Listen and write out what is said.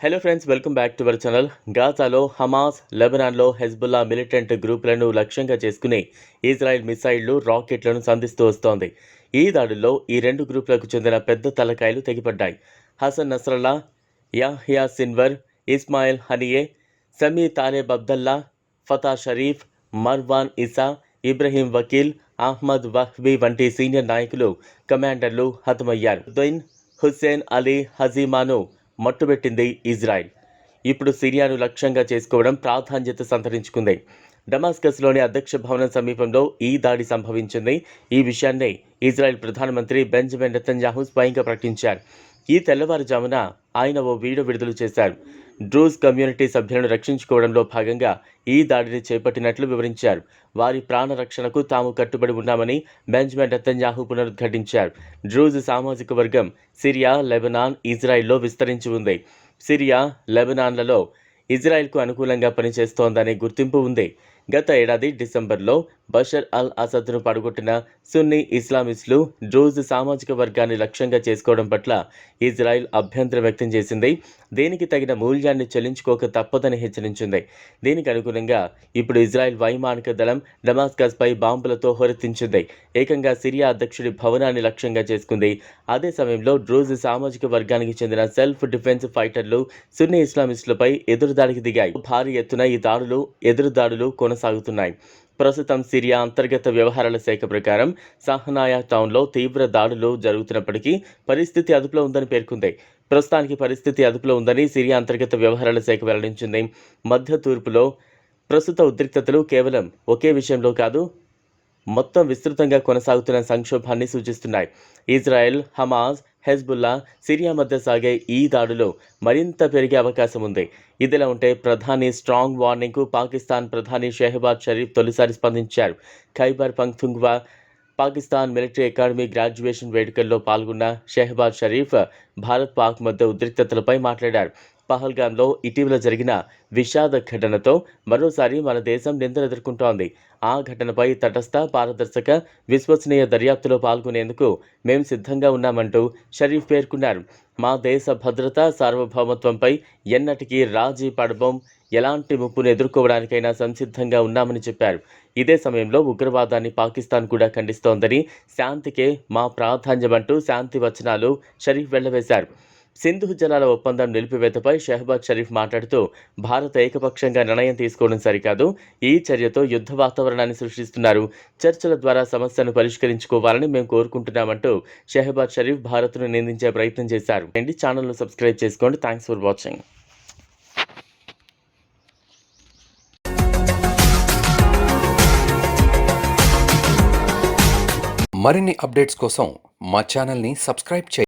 Hello friends welcome back to our channel గాజాలో Hamas లెబనాన్లో Hezbollah militant గ్రూపులను లక్ష్యంగా చేసుకుని ఇజ్రాయెల్ మిసైళ్ళు రాకెట్లను సంధిస్తూ వస్తోంది. ఈ దాడుల్లో ఈ రెండు గ్రూపులకు చెందిన పెద్ద తలకాయలు తెగిపడ్డాయి. Hassan Nasrallah Yahya Sinwar Ismail Haniyeh Sami Taleb Abdallah Fatah Sharif Marwan Issa Ibrahim Aqil Ahmed Wahbi వంటి సీనియర్ నాయకులు కమాండర్లు హతమయ్యారు. దైన్ హుస్సేన్ అలీ హజీమాను మట్టుబెట్టింది ఇజ్రాయెల్. ఇప్పుడు సిరియాను లక్ష్యంగా చేసుకోవడం ప్రాధాన్యత సంతరించుకుంది. డమాస్కస్లోని అధ్యక్ష భవనం సమీపంలో ఈ దాడి సంభవించింది. ఈ విషయాన్నే ఇజ్రాయెల్ ప్రధానమంత్రి బెంజమిన్ నెతన్యాహు స్వయంగా ప్రకటించారు. ఈ తెల్లవారుజామున ఆయన ఓ వీడియో విడుదల చేశారు. డ్రూస్ కమ్యూనిటీ సభ్యులను రక్షించుకోవడంలో భాగంగా ఈ దాడిని చేపట్టినట్లు వివరించారు. వారి ప్రాణ రక్షణకు తాము కట్టుబడి ఉన్నామని బెంజమిన్ నెతన్యాహు పునరుద్ఘాటించారు. డ్రూజ్ సామాజిక వర్గం సిరియా లెబనాన్ ఇజ్రాయెల్లో విస్తరించి ఉంది. సిరియా లెబనాన్లలో ఇజ్రాయెల్కు అనుకూలంగా పనిచేస్తోందనే గుర్తింపు ఉంది. గత ఏడాది డిసెంబర్లో బషర్ అల్ అసద్ను పడగొట్టిన సున్నీ ఇస్లామిస్టులు డ్రూజ్ సామాజిక వర్గాన్ని లక్ష్యంగా చేసుకోవడం పట్ల ఇజ్రాయిల్ అభ్యంతరం వ్యక్తం చేసింది. దీనికి తగిన మూల్యాన్ని చెల్లించుకోక తప్పదని హెచ్చరించింది. దీనికి అనుగుణంగా ఇప్పుడు ఇజ్రాయిల్ వైమానిక దళం డమాస్కస్పై బాంబులతో హోరెత్తించింది. ఏకంగా సిరియా అధ్యక్షుడి భవనాన్ని లక్ష్యంగా చేసుకుంది. అదే సమయంలో డ్రూజ్ సామాజిక వర్గానికి చెందిన సెల్ఫ్ డిఫెన్స్ ఫైటర్లు సున్నీ ఇస్లామిస్టులపై ఎదురుదాడికి దిగాయి. భారీ ఎత్తున ఈ దాడులు ఎదురుదాడులు కొనసాగుతున్నాయి. ప్రస్తుతం సిరియా అంతర్గత వ్యవహారాల శాఖ ప్రకారం సహనాయా టౌన్లో తీవ్ర దాడులు జరుగుతున్నప్పటికీ పరిస్థితి అదుపులో ఉందని పేర్కొంది. ప్రస్తుతానికి పరిస్థితి అదుపులో ఉందని సిరియా అంతర్గత వ్యవహారాల శాఖ వెల్లడించింది. మధ్య తూర్పులో ప్రస్తుత ఉద్రిక్తతలు కేవలం ఒకే విషయంలో కాదు మొత్తం విస్తృతంగా కొనసాగుతున్న సంక్షోభాన్ని సూచిస్తున్నాయి. ఇజ్రాయెల్ హమాజ్ హెజ్బుల్లా సిరియా మధ్య సాగే ఈ దాడులు మరింత పెరిగే అవకాశం ఉంది. ఇదిలా ఉంటే ప్రధాని స్ట్రాంగ్ వార్నింగ్కు పాకిస్తాన్ ప్రధాని షెహబాజ్ షరీఫ్ తొలిసారి స్పందించారు. Khyber Pakhtunkhwa Pakistan military academy graduation వేడుకల్లో పాల్గొన్న షెహబాజ్ షరీఫ్ భారత్ పాక్ మధ్య ఉద్రిక్తతలపై మాట్లాడారు. పహల్గాంలో ఇటీవల జరిగిన విషాద ఘటనతో మరోసారి మన దేశం నిందలు ఎదుర్కొంటోంది ఆ ఘటనపై తటస్థ పారదర్శక విశ్వసనీయ దర్యాప్తులో పాల్గొనేందుకు మేము సిద్ధంగా ఉన్నామంటూ షరీఫ్ పేర్కొన్నారు. మా దేశ భద్రత సార్వభౌమత్వంపై ఎన్నటికీ రాజీ పడబోం ఎలాంటి ముప్పును ఎదుర్కోవడానికైనా సంసిద్ధంగా ఉన్నామని చెప్పారు. ఇదే సమయంలో ఉగ్రవాదాన్ని పాకిస్తాన్ కూడా ఖండిస్తోందని శాంతికే మా ప్రాధాన్యమంటూ శాంతి వచనాలు షరీఫ్ వెళ్ళవేశారు. సింధు జలాల ఒప్పందం నిలిపివేతపై షెహబాజ్ షరీఫ్ మాట్లాడుతూ భారత్ ఏకపక్షంగా నిర్ణయం తీసుకోవడం సరికాదు. ఈ చర్యతో యుద్ధ వాతావరణాన్ని సృష్టిస్తున్నారు. చర్చల ద్వారా సమస్యను పరిష్కరించుకోవాలని మేము కోరుకుంటున్నామంటూ షెహబాజ్ షరీఫ్ భారత్ను నిందించే ప్రయత్నం చేశారు. అండి ఛానల్ను సబ్స్క్రైబ్ చేసుకోండి. Thanks for watching. మరిన్ని అప్డేట్స్ కోసం మా ఛానల్ని సబ్స్క్రైబ్ చేయండి.